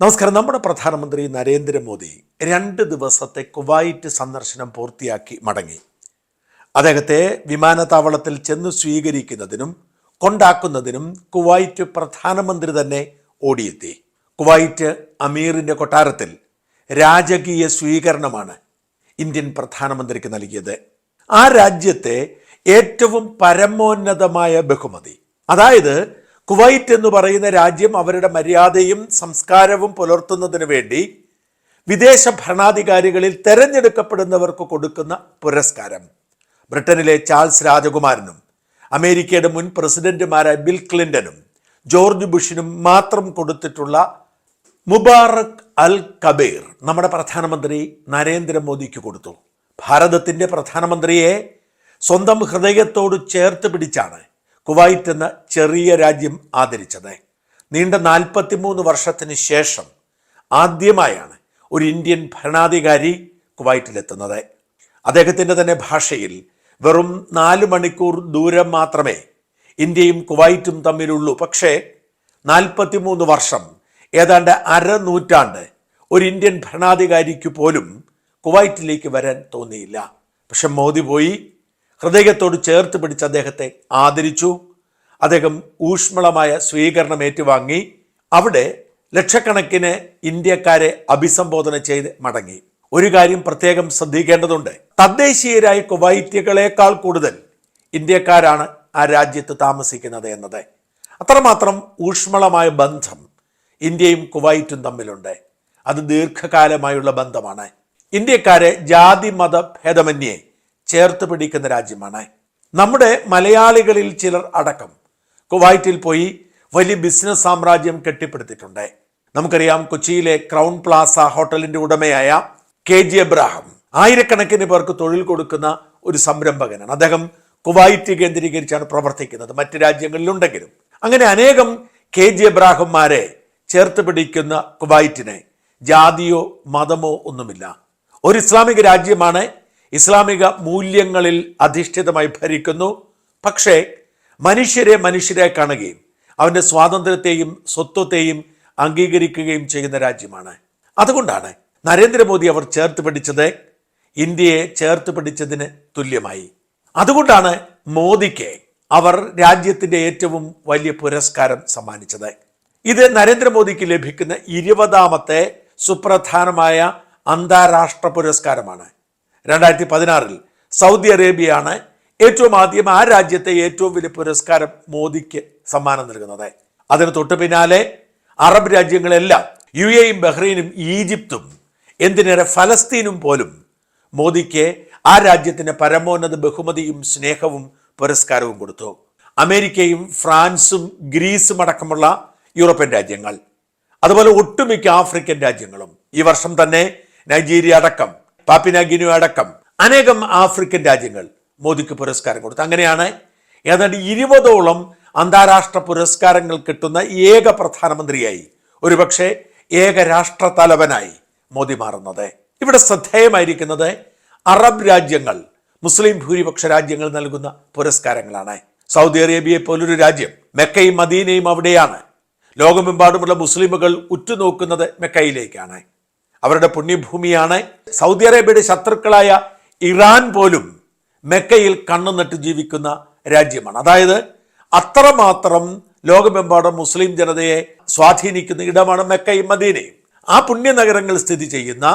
നമസ്കാരം. നമ്മുടെ പ്രധാനമന്ത്രി നരേന്ദ്രമോദി രണ്ട് ദിവസത്തെ കുവൈറ്റ് സന്ദർശനം പൂർത്തിയാക്കി മടങ്ങി. അദ്ദേഹത്തെ വിമാനത്താവളത്തിൽ ചെന്ന് സ്വീകരിക്കുന്നതിനും കൊണ്ടാക്കുന്നതിനും കുവൈറ്റ് പ്രധാനമന്ത്രി തന്നെ ഓടിയെത്തി. കുവൈറ്റ് അമീറിന്റെ കൊട്ടാരത്തിൽ രാജകീയ സ്വീകരണമാണ് ഇന്ത്യൻ പ്രധാനമന്ത്രിക്ക് നൽകിയത്. ആ രാജ്യത്തെ ഏറ്റവും പരമോന്നതമായ ബഹുമതി. അതായത് കുവൈറ്റ് എന്ന് പറയുന്ന രാജ്യം അവരുടെ മര്യാദയും സംസ്കാരവും പുലർത്തുന്നതിന് വേണ്ടി വിദേശ ഭരണാധികാരികളിൽ തെരഞ്ഞെടുക്കപ്പെടുന്നവർക്ക് കൊടുക്കുന്ന പുരസ്കാരം. ബ്രിട്ടനിലെ ചാൾസ് രാജകുമാരനും അമേരിക്കയുടെ മുൻ പ്രസിഡന്റുമാരായ ബിൽ ക്ലിന്റനും ജോർജ് ബുഷിനും മാത്രം കൊടുത്തിട്ടുള്ള മുബാറക് അൽ കബീർ നമ്മുടെ പ്രധാനമന്ത്രി നരേന്ദ്രമോദിക്ക് കൊടുത്തു. ഭാരതത്തിന്റെ പ്രധാനമന്ത്രിയെ സ്വന്തം ഹൃദയത്തോട് ചേർത്ത് പിടിച്ചാണ് കുവൈറ്റ് എന്ന ചെറിയ രാജ്യം ആദരിച്ചത്. നീണ്ട നാൽപ്പത്തിമൂന്ന് വർഷത്തിന് ശേഷം ആദ്യമായാണ് ഒരു ഇന്ത്യൻ ഭരണാധികാരി കുവൈറ്റിലെത്തുന്നത്. അദ്ദേഹത്തിന്റെ തന്നെ ഭാഷയിൽ വെറും നാല് മണിക്കൂർ ദൂരം മാത്രമേ ഇന്ത്യയും കുവൈറ്റും തമ്മിലുള്ളൂ. പക്ഷേ നാൽപ്പത്തിമൂന്ന് വർഷം ഏതാണ്ട് അരനൂറ്റാണ്ട് ഒരു ഇന്ത്യൻ ഭരണാധികാരിക്ക് പോലും കുവൈറ്റിലേക്ക് വരാൻ തോന്നിയില്ല. പക്ഷെ മോദി പോയി ഹൃദയത്തോട് ചേർത്ത് പിടിച്ച് അദ്ദേഹത്തെ ആദരിച്ചു. അദ്ദേഹം ഊഷ്മളമായ സ്വീകരണം ഏറ്റുവാങ്ങി. അവിടെ ലക്ഷക്കണക്കിന് ഇന്ത്യക്കാരെ അഭിസംബോധന ചെയ്ത് മടങ്ങി. ഒരു കാര്യം പ്രത്യേകം ശ്രദ്ധിക്കേണ്ടതുണ്ട്. തദ്ദേശീയരായ കുവൈത്യകളേക്കാൾ കൂടുതൽ ഇന്ത്യക്കാരാണ് ആ രാജ്യത്ത് താമസിക്കുന്നത് എന്നത്. അത്രമാത്രം ഊഷ്മളമായ ബന്ധം ഇന്ത്യയും കുവൈറ്റും തമ്മിലുണ്ട്. അത് ദീർഘകാലമായുള്ള ബന്ധമാണ്. ഇന്ത്യക്കാരെ ജാതി മത ഭേദമന്യേ ചേർത്ത് പിടിക്കുന്ന രാജ്യമാണ്. നമ്മുടെ മലയാളികളിൽ ചിലർ അടക്കം കുവൈറ്റിൽ പോയി വലിയ ബിസിനസ് സാമ്രാജ്യം കെട്ടിപ്പടുത്തിട്ടുണ്ട്. നമുക്കറിയാം കൊച്ചിയിലെ ക്രൗൺ പ്ലാസ ഹോട്ടലിന്റെ ഉടമയായ കെ ജി എബ്രാഹം ആയിരക്കണക്കിന് പേർക്ക് തൊഴിൽ കൊടുക്കുന്ന ഒരു സംരംഭകനാണ്. അദ്ദേഹം കുവൈറ്റ് കേന്ദ്രീകരിച്ചാണ് പ്രവർത്തിക്കുന്നത്. മറ്റ് രാജ്യങ്ങളിലുണ്ടെങ്കിലും അങ്ങനെ അനേകം കെ ജി എബ്രാഹിംമാരെ ചേർത്ത് പിടിക്കുന്ന കുവൈറ്റിനെ ജാതിയോ മതമോ ഒന്നുമില്ല. ഒരു ഇസ്ലാമിക രാജ്യമാണ് ഇസ്ലാമിക മൂല്യങ്ങളിൽ അധിഷ്ഠിതമായി ഭരിക്കുന്നു. പക്ഷേ മനുഷ്യരെ മനുഷ്യരെ കാണുകയും അവന്റെ സ്വാതന്ത്ര്യത്തെയും സ്വത്വത്തെയും അംഗീകരിക്കുകയും ചെയ്യുന്ന രാജ്യമാണ്. അതുകൊണ്ടാണ് നരേന്ദ്രമോദി അവർ ചേർത്ത് പിടിച്ചത് ഇന്ത്യയെ ചേർത്ത് പിടിച്ചതിന് തുല്യമായി. അതുകൊണ്ടാണ് മോദിക്ക് അവർ രാജ്യത്തിന്റെ ഏറ്റവും വലിയ പുരസ്കാരം സമ്മാനിച്ചത്. ഇത് നരേന്ദ്രമോദിക്ക് ലഭിക്കുന്ന ഇരുപതാമത്തെ സുപ്രധാനമായ അന്താരാഷ്ട്ര പുരസ്കാരമാണ്. രണ്ടായിരത്തി പതിനാറിൽ സൗദി അറേബ്യയാണ് ഏറ്റവും ആദ്യം ആ രാജ്യത്തെ ഏറ്റവും വലിയ പുരസ്കാരം മോദിക്ക് സമ്മാനം നൽകുന്നത്. അതിന് തൊട്ടു പിന്നാലെ അറബ് രാജ്യങ്ങളെല്ലാം യു എയും ബഹ്റൈനും ഈജിപ്തും എന്തിനേറെ ഫലസ്തീനും പോലും മോദിക്ക് ആ രാജ്യത്തിന് പരമോന്നത ബഹുമതിയും സ്നേഹവും പുരസ്കാരവും കൊടുത്തു. അമേരിക്കയും ഫ്രാൻസും ഗ്രീസും അടക്കമുള്ള യൂറോപ്യൻ രാജ്യങ്ങൾ അതുപോലെ ഒട്ടുമിക്ക ആഫ്രിക്കൻ രാജ്യങ്ങളും ഈ വർഷം തന്നെ നൈജീരിയ അടക്കം പാപ്പിനാഗിനു അടക്കം അനേകം ആഫ്രിക്കൻ രാജ്യങ്ങൾ മോദിക്ക് പുരസ്കാരം കൊടുത്തു. അങ്ങനെയാണ് ഏതാണ്ട് ഇരുപതോളം അന്താരാഷ്ട്ര പുരസ്കാരങ്ങൾ കിട്ടുന്ന ഏക പ്രധാനമന്ത്രിയായി ഒരുപക്ഷെ ഏക രാഷ്ട്ര തലവനായി മോദി മാറുന്നത്. ഇവിടെ ശ്രദ്ധേയമായിരിക്കുന്നത് അറബ് രാജ്യങ്ങൾ മുസ്ലിം ഭൂരിപക്ഷ രാജ്യങ്ങൾ നൽകുന്ന പുരസ്കാരങ്ങളാണ്. സൗദി അറേബ്യയെ പോലൊരു രാജ്യം മെക്കയും മദീനയും അവിടെയാണ്. ലോകമെമ്പാടുമുള്ള മുസ്ലിമുകൾ ഉറ്റുനോക്കുന്നത് മെക്കയിലേക്കാണ്. അവരുടെ പുണ്യഭൂമിയാണ്. സൗദി അറേബ്യയുടെ ശത്രുക്കളായ ഇറാൻ പോലും മെക്കയിൽ കണ്ണുനട്ട് ജീവിക്കുന്ന രാജ്യമാണ്. അതായത് അത്രമാത്രം ലോകമെമ്പാടും മുസ്ലിം ജനതയെ സ്വാധീനിക്കുന്ന ഇടമാണ് മെക്കയും മദീനയും. ആ പുണ്യനഗരങ്ങൾ സ്ഥിതി ചെയ്യുന്ന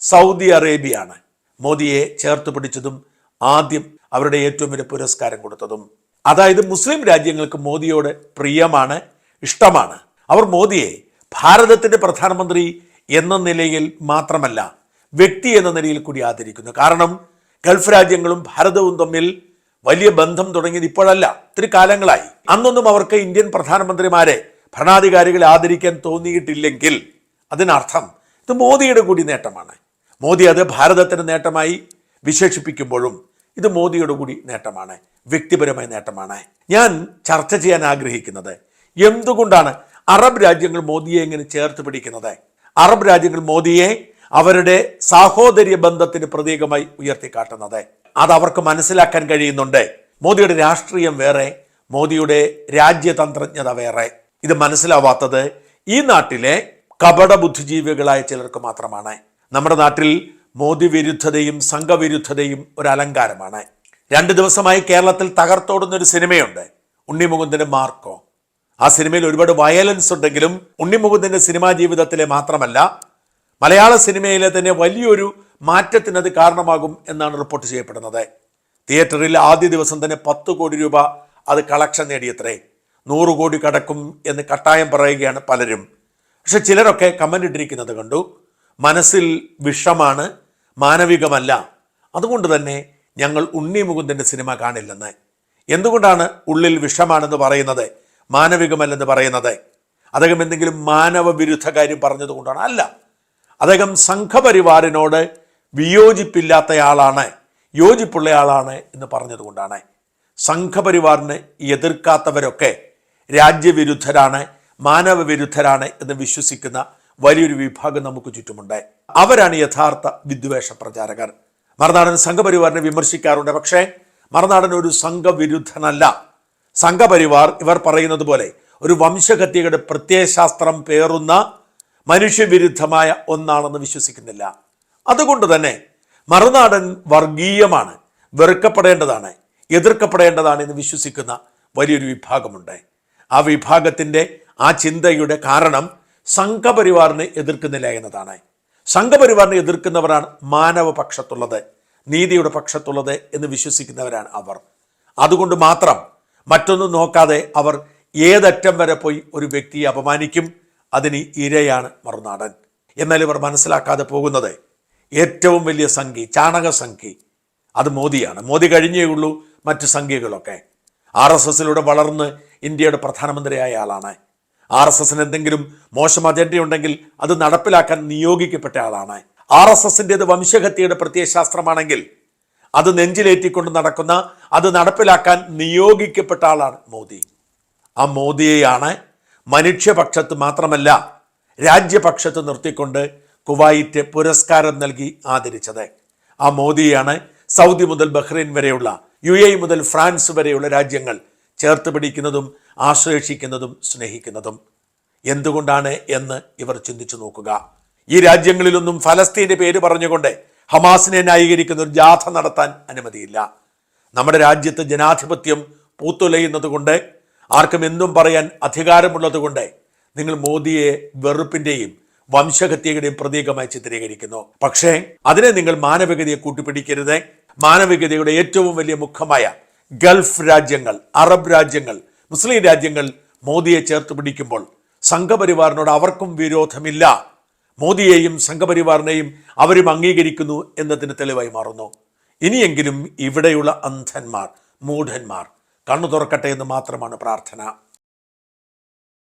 സൗദി അറേബ്യയാണ്. മോദിയെ ചേർത്ത് പിടിച്ചതും ആദ്യം അവരുടെ ഏറ്റവും വലിയ പുരസ്കാരം കൊടുത്തതും. അതായത് മുസ്ലിം രാജ്യങ്ങൾക്ക് മോദിയോട് പ്രിയമാണ് ഇഷ്ടമാണ്. അവർ മോദിയെ ഭാരതത്തിന്റെ പ്രധാനമന്ത്രി എന്ന നിലയിൽ മാത്രമല്ല വ്യക്തി എന്ന നിലയിൽ കൂടി ആദരിക്കുന്നു. കാരണം ഗൾഫ് രാജ്യങ്ങളും ഭാരതവും തമ്മിൽ വലിയ ബന്ധം തുടങ്ങിയത് ഇപ്പോഴല്ല ഒത്തിരി കാലങ്ങളായി. അന്നൊന്നും അവർക്ക് ഇന്ത്യൻ പ്രധാനമന്ത്രിമാരെ ഭരണാധികാരികളെ ആദരിക്കാൻ തോന്നിയിട്ടില്ലെങ്കിൽ അതിനർത്ഥം ഇത് മോദിയുടെ കൂടി നേട്ടമാണ്. മോദി അത് ഭാരതത്തിന്റെ നേട്ടമായി വിശേഷിപ്പിക്കുമ്പോഴും ഇത് മോദിയുടെ കൂടി നേട്ടമാണ് വ്യക്തിപരമായ നേട്ടമാണ്. ഞാൻ ചർച്ച ചെയ്യാൻ ആഗ്രഹിക്കുന്നത് എന്തുകൊണ്ടാണ് അറബ് രാജ്യങ്ങൾ മോദിയെ എങ്ങനെ ചേർത്ത് പിടിക്കുന്നത്? അറബ് രാജ്യങ്ങൾ മോദിയെ അവരുടെ സാഹോദര്യ ബന്ധത്തിന് പ്രതീകമായി ഉയർത്തിക്കാട്ടുന്നത്. അത് അവർക്ക് മനസ്സിലാക്കാൻ കഴിയുന്നുണ്ട്. മോദിയുടെ രാഷ്ട്രീയം വേറെ മോദിയുടെ രാജ്യതന്ത്രജ്ഞത വേറെ. ഇത് മനസ്സിലാവാത്തത് ഈ നാട്ടിലെ കപട ബുദ്ധിജീവികളായ ചിലർക്ക് മാത്രമാണ്. നമ്മുടെ നാട്ടിൽ മോദി വിരുദ്ധതയും സംഘവിരുദ്ധതയും ഒരു അലങ്കാരമാണ്. രണ്ട് ദിവസമായി കേരളത്തിൽ തകർത്തോടുന്ന ഒരു സിനിമയുണ്ട്. ഉണ്ണിമുകുന്ദന്റെ മാർക്കോ. ആ സിനിമയിൽ ഒരുപാട് വയലൻസ് ഉണ്ടെങ്കിലും ഉണ്ണിമുകുന്ദന്റെ സിനിമാ ജീവിതത്തിലെ മാത്രമല്ല മലയാള സിനിമയിലെ തന്നെ വലിയൊരു മാറ്റത്തിന് അത് കാരണമാകും എന്നാണ് റിപ്പോർട്ട് ചെയ്യപ്പെടുന്നത്. തിയേറ്ററിൽ ആദ്യ ദിവസം തന്നെ പത്ത് കോടി രൂപ അത് കളക്ഷൻ നേടിയത്രേ. നൂറ് കോടി കടക്കും എന്ന് കട്ടായം പറയുകയാണ് പലരും. പക്ഷെ ചിലരൊക്കെ കമന്റ് ഇട്ടിരിക്കുന്നത് കണ്ടു മനസ്സിൽ വിഷമാണ് മാനവികമല്ല. അതുകൊണ്ട് തന്നെ ഞങ്ങൾ ഉണ്ണി മുകുന്ദന്റെ സിനിമ കാണില്ലെന്ന്. എന്തുകൊണ്ടാണ് ഉള്ളിൽ വിഷമാണെന്ന് പറയുന്നത്? മാനവികമല്ലെന്ന് പറയുന്നത്. അദ്ദേഹം എന്തെങ്കിലും മാനവ വിരുദ്ധ കാര്യം പറഞ്ഞതുകൊണ്ടാണ്. അല്ല അദ്ദേഹം സംഘപരിവാറിനോട് വിയോജിപ്പില്ലാത്തയാളാണ് യോജിപ്പുള്ളയാളാണ് എന്ന് പറഞ്ഞതുകൊണ്ടാണ്. സംഘപരിവാറിന് എതിർക്കാത്തവരൊക്കെ രാജ്യവിരുദ്ധരാണ് മാനവവിരുദ്ധരാണ് എന്ന് വിശ്വസിക്കുന്ന വലിയൊരു വിഭാഗം നമുക്ക് ചുറ്റുമുണ്ട്. അവരാണ് യഥാർത്ഥ വിദ്വേഷ പ്രചാരകർ. മറുനാടൻ സംഘപരിവാറിനെ വിമർശിക്കാറുണ്ട് പക്ഷേ മറുനാടൻ ഒരു സംഘവിരുദ്ധനല്ല. സംഘപരിവാർ ഇവർ പറയുന്നത് പോലെ ഒരു വംശഹത്യയുടെ പ്രത്യയശാസ്ത്രം പേറുന്ന മനുഷ്യവിരുദ്ധമായ ഒന്നാണെന്ന് വിശ്വസിക്കുന്നില്ല. അതുകൊണ്ട് തന്നെ മറുനാടൻ വർഗീയമാണ് വെറുക്കപ്പെടേണ്ടതാണ് എതിർക്കപ്പെടേണ്ടതാണ് എന്ന് വിശ്വസിക്കുന്ന വലിയൊരു വിഭാഗമുണ്ട്. ആ വിഭാഗത്തിന്റെ ആ ചിന്തയുടെ കാരണം സംഘപരിവാറിനെ എതിർക്കുന്നില്ല എന്നതാണ്. സംഘപരിവാറിനെ എതിർക്കുന്നവരാണ് മാനവ പക്ഷത്തുള്ളത് നീതിയുടെ പക്ഷത്തുള്ളത് എന്ന് വിശ്വസിക്കുന്നവരാണ് അവർ. അതുകൊണ്ട് മാത്രം മറ്റൊന്നും നോക്കാതെ അവർ ഏതറ്റം വരെ പോയി ഒരു വ്യക്തിയെ അപമാനിക്കും. അതിന് ഇരയാണ് മറുനാടൻ. എന്നാൽ ഇവർ മനസ്സിലാക്കാതെ പോകുന്നത് ഏറ്റവും വലിയ സംഖ്യ ചാണക സംഖ്യ അത് മോദിയാണ്. മോദി കഴിഞ്ഞേ ഉള്ളൂ മറ്റ് സംഖ്യകളൊക്കെ ആർ എസ് എസിലൂടെ വളർന്ന് ഇന്ത്യയുടെ പ്രധാനമന്ത്രിയായ ആളാണ്. ആർ എസ് എസിന് എന്തെങ്കിലും മോശം അജണ്ട ഉണ്ടെങ്കിൽ അത് നടപ്പിലാക്കാൻ നിയോഗിക്കപ്പെട്ട ആളാണ്. ആർ എസ് എസിന്റെത് വംശഹത്യയുടെ പ്രത്യയശാസ്ത്രമാണെങ്കിൽ അത് നെഞ്ചിലേറ്റിക്കൊണ്ട് നടക്കുന്ന അത് നടപ്പിലാക്കാൻ നിയോഗിക്കപ്പെട്ട ആളാണ് മോദി. ആ മോദിയെയാണ് മനുഷ്യപക്ഷത്ത് മാത്രമല്ല രാജ്യപക്ഷത്ത് നിർത്തിക്കൊണ്ട് കുവൈറ്റ് പുരസ്കാരം നൽകി ആദരിച്ചത്. ആ മോദിയാണ് സൗദി മുതൽ ബഹ്റൈൻ വരെയുള്ള യു എ മുതൽ ഫ്രാൻസ് വരെയുള്ള രാജ്യങ്ങൾ ചേർത്ത് പിടിക്കുന്നതും ആശ്ലേഷിക്കുന്നതും സ്നേഹിക്കുന്നതും. എന്തുകൊണ്ടാണ് എന്ന് ഇവർ ചിന്തിച്ചു നോക്കുക. ഈ രാജ്യങ്ങളിലൊന്നും ഫലസ്തീന്റെ പേര് പറഞ്ഞുകൊണ്ട് ഹമാസിനെ ന്യായീകരിക്കുന്ന ഒരു ജാഥ നടത്താൻ അനുമതിയില്ല. നമ്മുടെ രാജ്യത്ത് ജനാധിപത്യം പൂത്തുലയുന്നത് കൊണ്ട് ആർക്കും എന്തും പറയാൻ അധികാരമുള്ളത് കൊണ്ട് നിങ്ങൾ മോദിയെ വെറുപ്പിന്റെയും വംശഹത്യയുടെയും പ്രതീകമായി ചിത്രീകരിക്കുന്നു. പക്ഷേ അതിനെ നിങ്ങൾ മാനവികതയെ കൂട്ടിപ്പിടിക്കരുത്. മാനവികതയുടെ ഏറ്റവും വലിയ മുഖമായ ഗൾഫ് രാജ്യങ്ങൾ അറബ് രാജ്യങ്ങൾ മുസ്ലിം രാജ്യങ്ങൾ മോദിയെ ചേർത്ത് പിടിക്കുമ്പോൾ സംഘപരിവാറിനോട് അവർക്കും വിരോധമില്ല. മോദിയെയും സംഘപരിവാറിനെയും അവരും അംഗീകരിക്കുന്നു എന്നതിന് തെളിവായി മാറുന്നു. ഇനിയെങ്കിലും ഇവിടെയുള്ള അന്ധന്മാർ മൂഢന്മാർ കണ്ണു തുറക്കട്ടെ എന്ന് മാത്രമാണ് പ്രാർത്ഥന.